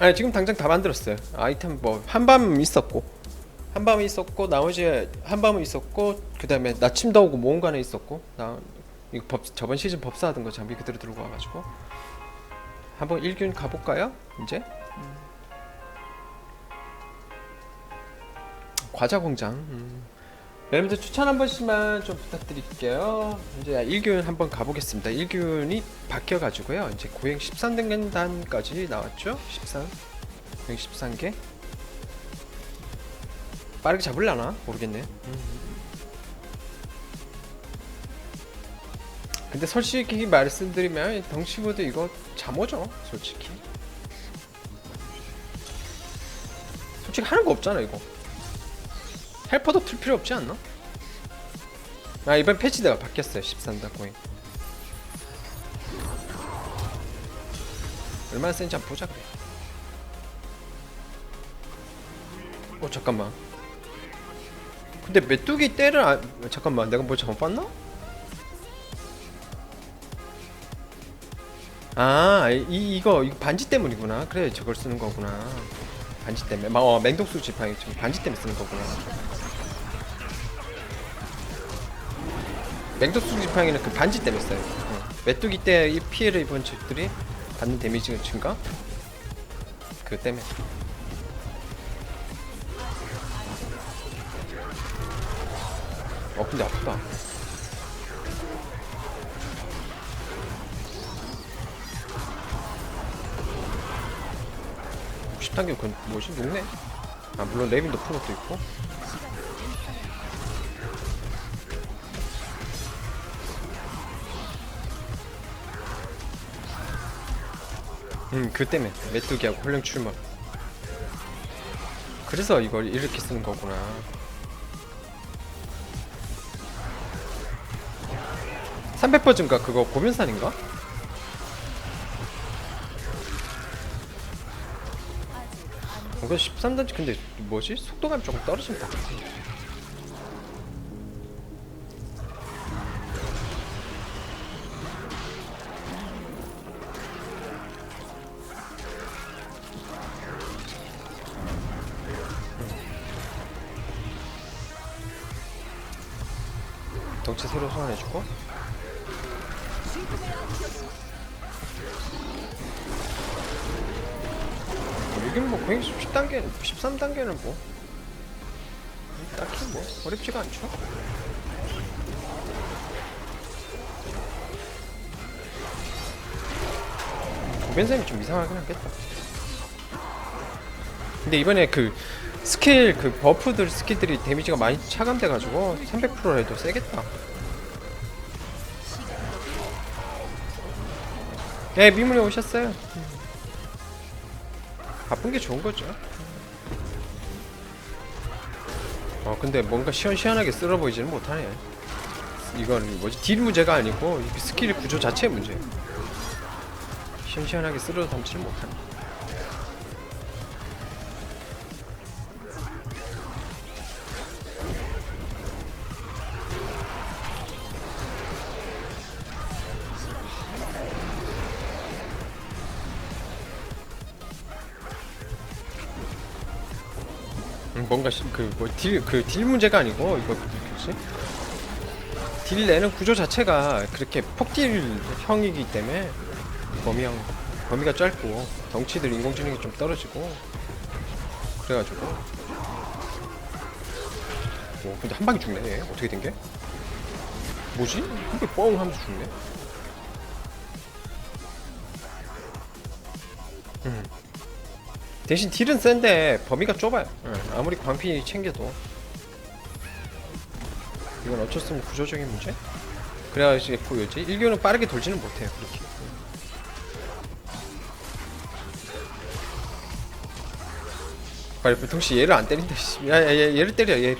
아니 지금 당장 다 만들었어요. 아이템 뭐 한밤 있었고 한밤 있었고 나머지 한밤은 있었고 그 다음에 나침도 오고 모험관에 있었고 나 이거 법 저번 시즌 법사 하던 거 장비 그대로 들고 와가지고 한번 일균 가볼까요? 이제 과자 공장. 음. 여러분들 추천 한 번씩만 좀 부탁드릴게요. 이제 일균 한번 가보겠습니다. 일균이 바뀌어가지고요. 이제 고행 13단까지 나왔죠? 13. 고행 13개. 빠르게 잡을라나? 모르겠네. 음. 근데 솔직히 말씀드리면 덩치보드 이거 잠오죠 솔직히 솔직히 하는 거 없잖아 이거 헬퍼도 틀 필요 없지 않나? 아 이번 패치대가 바뀌었어요 13단 고잉 얼마나 센지 한번 보자 그래 어 잠깐만 근데 메뚜기 때를 안... 잠깐만 내가 뭐 잘못 봤나? 아, 이 이거 이거 반지 때문이구나. 그래, 저걸 쓰는 거구나. 반지 때문에. 막 어, 맹독수 지팡이 반지 때문에 쓰는 거구나. 맹독수 지팡이는 그 반지 때문에 써요. 어. 메뚜기 때 이 피해를 입은 적들이 받는 데미지가 증가? 그 때문에. 어, 근데 아프다. 십 10단계 그건 뭐지? 녹네? 아 물론 레빈 높은 것도 있고 음 그 때문에 메뚜기하고 홀령 출몰 그래서 이걸 이렇게 쓰는 거구나 (300% 증가) 그거 고변산인가? 이거 13단지 근데 뭐지? 속도감이 조금 떨어진다. 13단계는 뭐 딱히 뭐 어렵지가 않죠. 고변쌤이 좀 이상하긴 하겠다. 근데 이번에 그 스킬 그 버프들 스킬들이 데미지가 많이 차감돼가지고 300% 해도 세겠다. 네 미문에 오셨어요. 바쁜 게 좋은 거죠. 어 근데 뭔가 시원시원하게 쓸어 보이지는 못하네. 이건 뭐지 딜 문제가 아니고 이 스킬 구조 자체의 문제. 시원시원하게 쓸어 담지를 못하네. 뭔가 그뭐딜그 딜 문제가 아니고 이거 뭐지? 딜 내는 구조 자체가 그렇게 폭딜 형이기 때문에 범위형 범위가 짧고 덩치들 인공지능이 좀 떨어지고 그래가지고 오 근데 한 방에 죽네 얘. 어떻게 된 게? 뭐지? 한방에 뻥 하면서 죽네 음. 대신 딜은 센데 범위가 좁아요. 응, 아무리 광피 챙겨도 이건 어쩔 수 없는 구조적인 문제. 그래야지 보여지. 일교는 빠르게 돌지는 못해요. 그렇게. 빨리 불통씨 얘를 안 때린다. 씨. 야, 야, 야, 얘를 때려 얘를.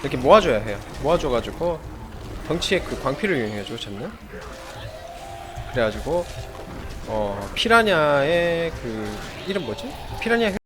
이렇게 모아줘야 해요. 모아줘가지고 덩치의 그 광피를 이용해줘 잡는. 그래가지고 어 피라냐의 그 이름 뭐지? 피라냐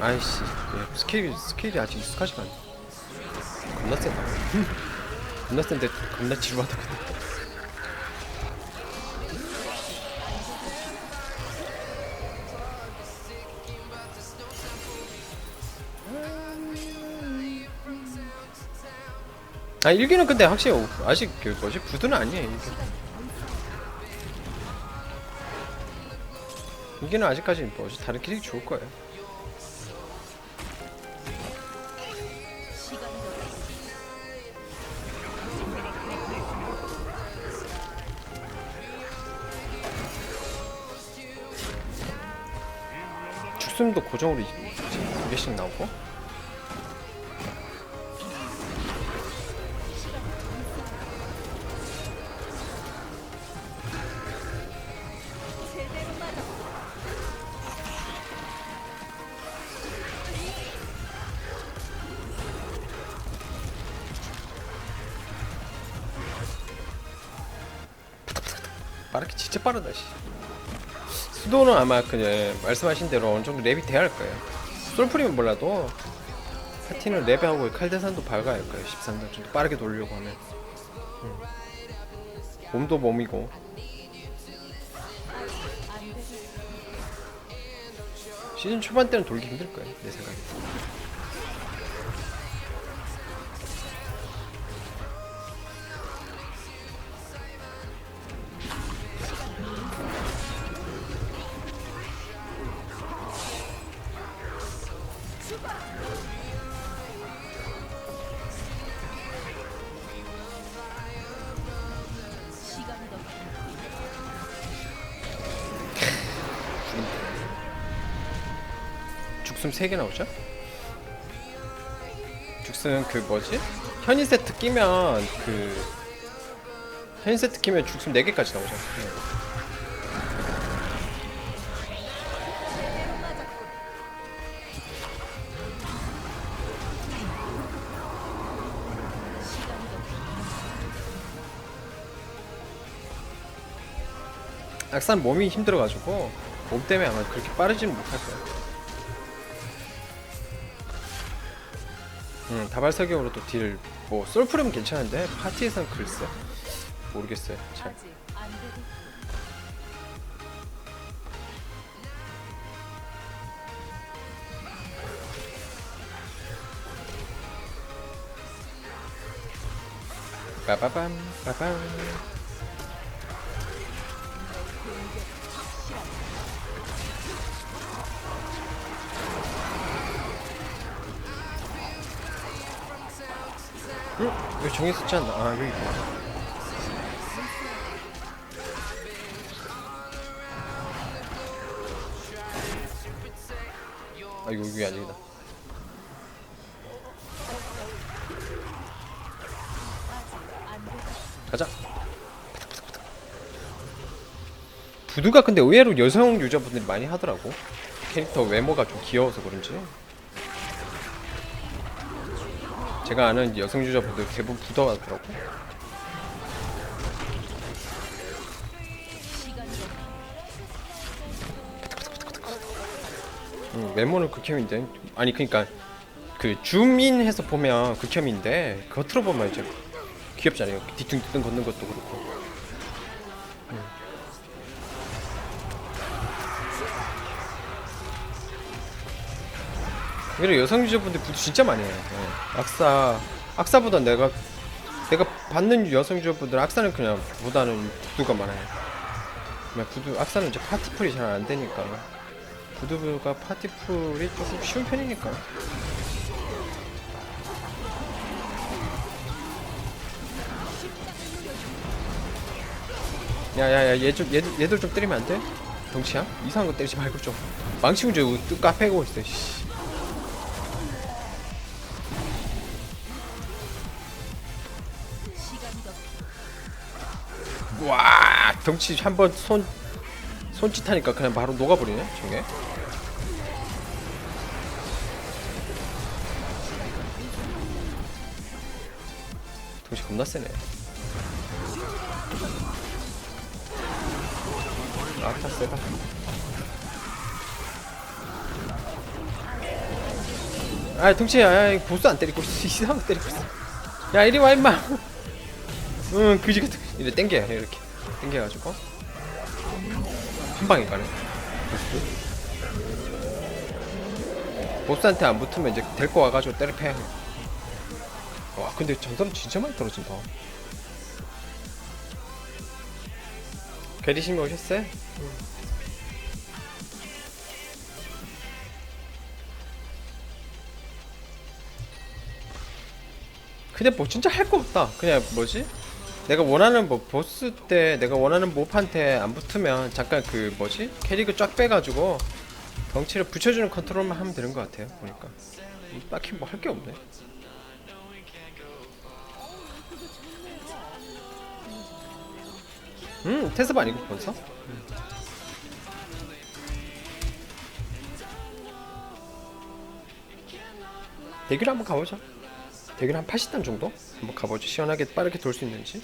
아이씨 예, 스킬이 스킬이 아직 익숙하지가 않네 겁나 세다 겁나 센데 겁나 지루하다 근데. 아 일기는 근데 확실히 아직 그 뭐지 부두는 아니에요 일기. 일기는 아직까지 뭐지 다른 길이 좋을 거예요. 축숨도 고정으로 두 개씩 나오고 빠르게 진짜 빠르다 씨. 수도는 아마 그냥 말씀하신 대로 어느 정도 랩이 돼야 할 거예요. 솔프리면 몰라도 파티는 랩하고 칼대산도 밝아야 할 거예요. 13단 정도 빠르게 돌리려고 하면. 음. 몸도 몸이고. 시즌 초반 때는 돌기 힘들 거예요. 내 생각에. 죽순 3개 나오죠? 죽순 그 뭐지? 현인 세트 끼면 그 현인 세트 끼면 죽순 4개까지 나오죠. 네. 악산 몸이 힘들어가지고 몸 때문에 아마 그렇게 빠르지는 못할 거예요. 음, 다발사격으로도 딜, 뭐, 솔프름 괜찮은데, 파티에선 글쎄. 모르겠어요. 잘. 빠바밤, 빠밤. 응? 여기 정해 있었지 않나? 아, 여기 있구나. 아, 이거 여기 아니다. 가자. 부두가 근데 의외로 여성 유저분들이 많이 하더라고. 캐릭터 외모가 좀 귀여워서 그런지. 제가 아는 여성 유저분들 대부분 부더 하더라고. 음, 외모는 극혐인데. 아니 그러니까 그 줌인해서 보면 극혐인데 겉으로 보면 이제 귀엽잖아요. 뒤뚱뒤뚱 걷는 것도 그렇고. 음. 그리고 여성 유저분들 부두 진짜 많이 해요. 예. 악사, 악사보다 내가 내가 받는 여성 유저분들 악사는 그냥 보다는 부두가 많아요. 그냥 부두 악사는 이제 파티풀이 잘 안 되니까 부두가 파티풀이 조금 쉬운 편이니까. 야야야 얘 좀 얘들 얘들 좀 때리면 안 돼? 덩치야? 이상한 거 때리지 말고 좀 망치 문제 뚜까 패고 있어 씨. 와 덩치 한 번 손 손짓하니까 그냥 바로 녹아버리네 저게. 덩치 겁나 세네. 아타 세다. 아 덩치야 야, 보스 안 때리고 이상한 거 때리고 있어. 야 이리 와 임마 응 그지 같은 거. 이래 땡겨 이렇게 땡겨가지고 한 방에 가네 보스 보스한테 안 붙으면 이제 데리고 와가지고 때려 패야 와 근데 전선 진짜 많이 떨어진다 게리심이 오셨어요? 근데 뭐 진짜 할 거 없다. 그냥 뭐지? 내가 원하는 뭐 보스 때 내가 원하는 몹한테 안 붙으면 잠깐 그 뭐지? 캐릭을 쫙 빼가지고 덩치를 붙여주는 컨트롤만 하면 되는 것 같아요. 보니까 음, 딱히 뭐 할 게 없네. 음 테스바 아니고 본서? 대결 한번 가보자. 대결 한 80단 정도? 한번 가보죠. 시원하게 빠르게 돌 수 있는지.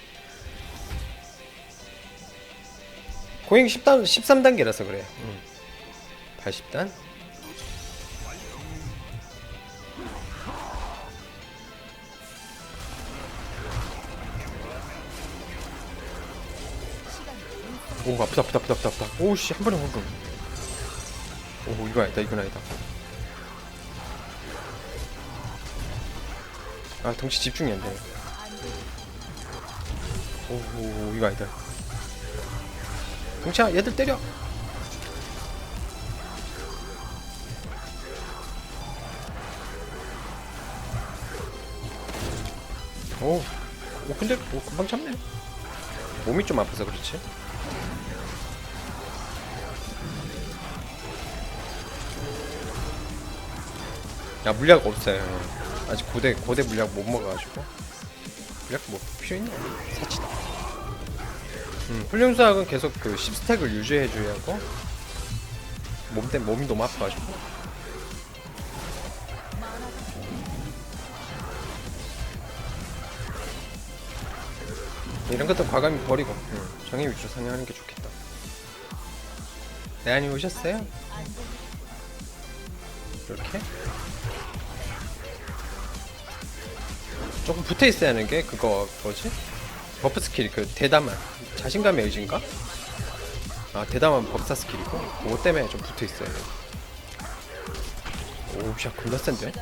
고잉 10단, 13단계라서 그래요. 음. 80단. 오 아프다 아프다 아프다 아프다 아프다 오우씨 한 번에 황금 오 이거 아니다 이건 아니다 아 덩치 집중이 안 돼. 오, 오, 오 이거 아니다. 덩치야 얘들 때려. 오, 오 근데 오, 금방 참네. 몸이 좀 아파서 그렇지. 야 물약 없어요. 아직 고대 고대 물약 못 먹어가지고 물약 뭐 필요 있나? 사치다. 음, 훈련수학은 계속 그 10스택을 유지해줘야 하고 몸때 몸이 너무 아파가지고 이런 것도 과감히 버리고 음, 정의 위주로 사냥하는 게 좋겠다. 대안이 오셨어요? 이렇게 조금 붙어 있어야 하는 게 그거 뭐지? 버프 스킬 그 대담한 자신감의 의지인가? 아 대담한 법사 스킬이고 그거 때문에 좀 붙어 있어야 돼. 오우 샷 겁나 센데?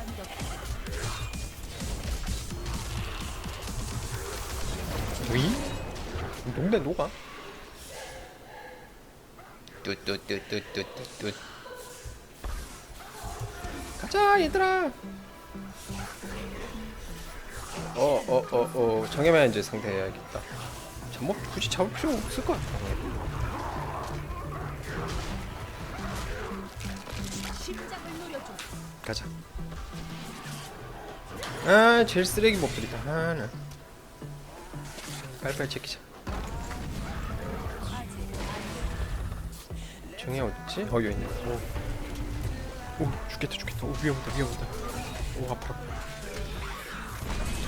위? 농대 녹아? 뚜뚜뚜뚜뚜뚜뚜 가자 얘들아 어어 어어 정해만 이제 상대해야겠다 잠못 굳이 잡을 필요 없을 것 같아 가자. 아 제일 쓰레기 목소리다. 하나. 빨리빨리 제끼자. 정해 어딨지? 어 여기 있네. 오. 오 죽겠다 죽겠다. 오 위험하다 위험하다. 오 아파.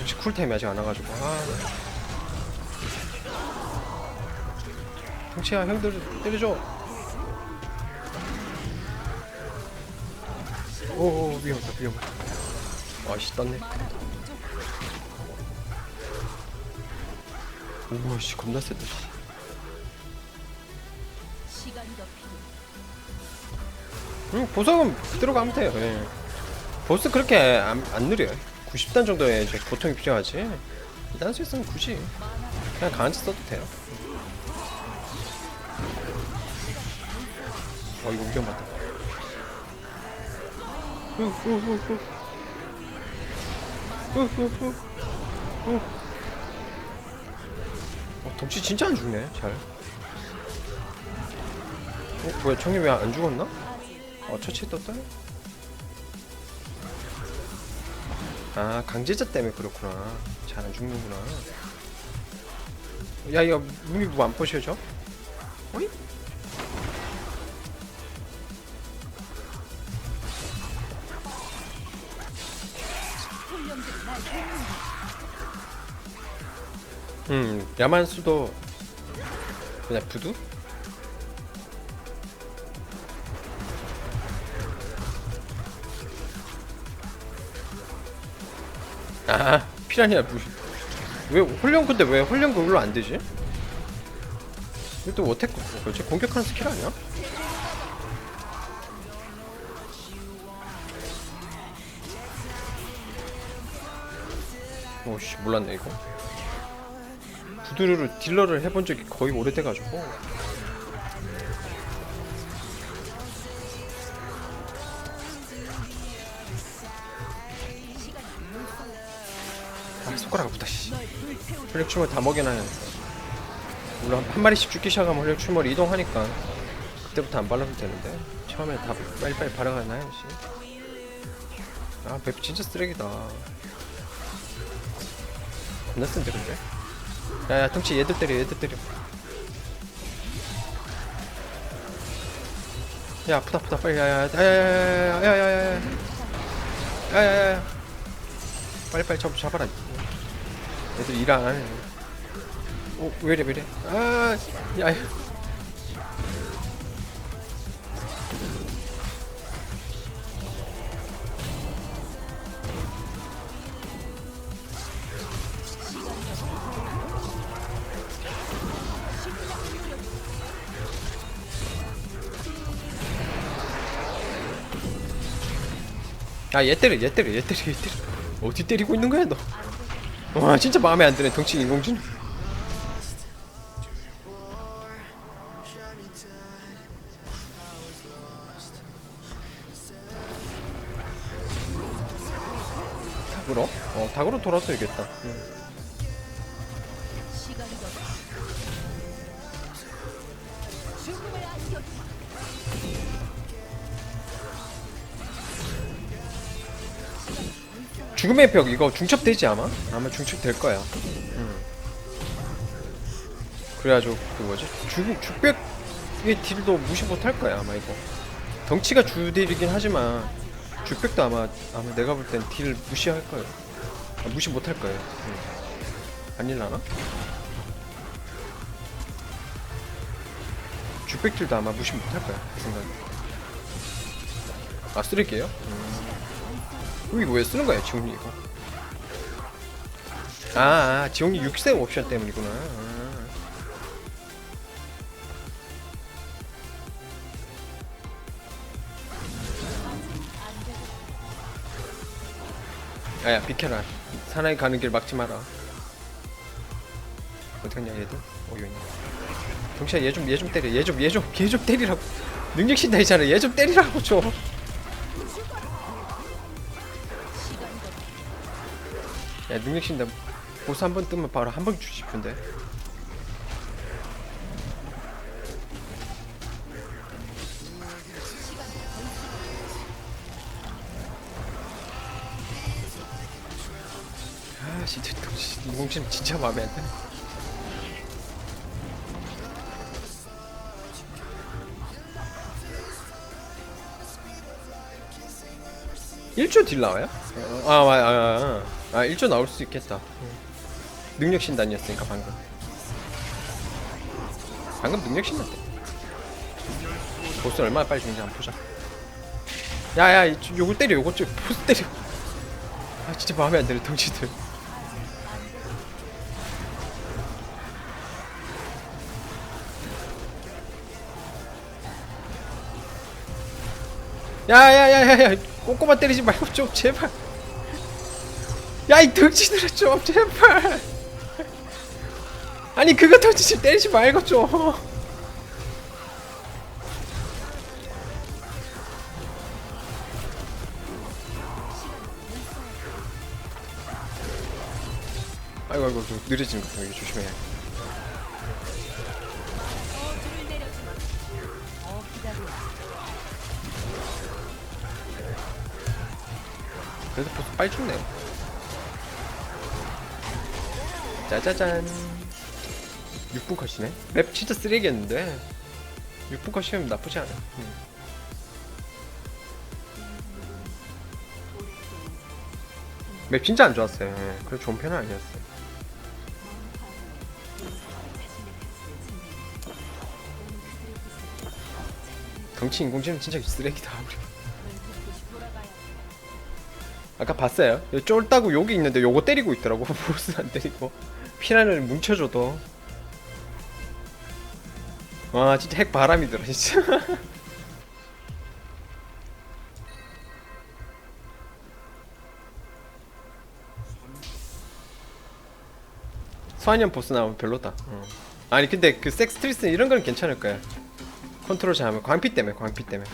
역시 쿨타임이 아직 안 와가지고. 아 동치야 형들 때려줘 오오 위험하다 위험하다 아씨 떴네 오씨 겁나 세다. 응, 보석은 그대로 가면 돼요. 예. 보스 그렇게 안, 안 느려요. 90단 정도의 이제 고통이 필요하지. 단수 있으면 굳이 그냥 강한 짓 써도 돼요. 어 이거 위험하다. 후후후후. 후후후. 후. 어, 덩치 진짜 안 죽네. 잘. 어 뭐야 청이 왜 안 죽었나? 어, 처치 떴어요? 아, 강제자 때문에 그렇구나. 잘 안 죽는구나. 야, 이거 무기 뭐안 포셔져? 어이? 음, 야만수도 그냥 부두? 아 피라니아 무슨 왜 홀령 근데 왜 홀령 그걸로 안 되지? 이것도 어택 뭐지 공격하는 스킬 아니야? 오씨 몰랐네 이거 부두르르 딜러를 해본 적이 거의 오래돼가지고. 아 손가락 아프다 씨. 혈력 출몰 다 먹여놔야 물론 한 마리씩 죽기 시작하면 혈력 출몰 이동하니까 그때부터 안 발라도 되는데. 처음에 다 빨리빨리 발라놔야지. 아맵 진짜 쓰레기다. 겁나 쓴데 근데 야야 덩치 얘들 때려 얘들 때려 야 아프다 아프다 빨리 야야야야야야야야야야야야야 야 야야야야 빨리빨리 잡, 잡아라 애들 일 안 하네 어 왜이래 왜이래 아야 야 아얘 때려 얘 때려 얘 때려 얘 때려 어디 때리고 있는 거야 너 와 진짜 마음에 안 드네 덩치 인공지능 닭으로? 어 닭으로 돌아서야겠다 응. 죽음의 벽 이거 중첩되지 아마? 아마 중첩될 거야 응. 그래가지고 그 뭐지 죽, 죽벽의 딜도 무시 못할 거야 아마 이거 덩치가 주딜이긴 하지만 죽벽도 아마 아마 내가 볼 땐 딜 무시할 거예요 아, 무시 못할 거예요 응. 아닐라나? 죽벽 딜도 아마 무시 못할 거야 그 생각에 아 쓰레기예요? 음. 이거 왜 쓰는 거야 지용이 이거? 아, 아 지용이 6세 옵션 때문이구나. 아. 야야 비켜라. 사나이 가는 길 막지 마라. 어디 갔냐 얘들? 어 여기 있네 동시야 얘좀 얘 좀 때려. 얘 좀 얘 좀 얘 좀 때리라고. 능력 신다 있잖아. 얘 좀 때리라고 좀 능력 신다. 보스 한 번 뜨면 바로 한번 싶은데. 아 진짜 인공신 진짜 마음에 안 드네 일조딜 나와요? 아, 아, 아, 아, 아, 1조 나올 수 있겠다. 능력 신단이었으니까 방금. 방금 능력 신단 때. 보스 얼마나 빨리 죽는지 한번 보자. 야야, 이- 요걸 때려, 요거 좀 보스 때려. 아, 진짜 마음에 안 드네, 덩치들. 야야야야야 꼬꼬마 때리지 말고 좀 제발 야이 덩치들아 좀 제발. 아니 그거 덩치 때리지 말고 좀. 아이고 아이고 좀 느려지는 것 같아. 기다려 그래도 보스 빨리 죽네 짜자잔. 6분 컷이네. 맵 진짜 쓰레기였는데. 6분 컷이면 나쁘지 않아. 음. 맵 진짜 안 좋았어요. 예. 그래 좋은 편은 아니었어요. 덩치 인공지능 진짜 쓰레기다 우리 아까 봤어요? 쫄다고 여기 있는데 요거 때리고 있더라고. 보스 안 때리고. 피난을 뭉쳐줘도. 와 진짜 핵 바람이 들어 진짜. 소환형 보스 나오면 별로다. 어. 아니 근데 그 섹스트리스 이런 건 괜찮을 거야. 컨트롤 잘하면 광피 때문에 광피 때문에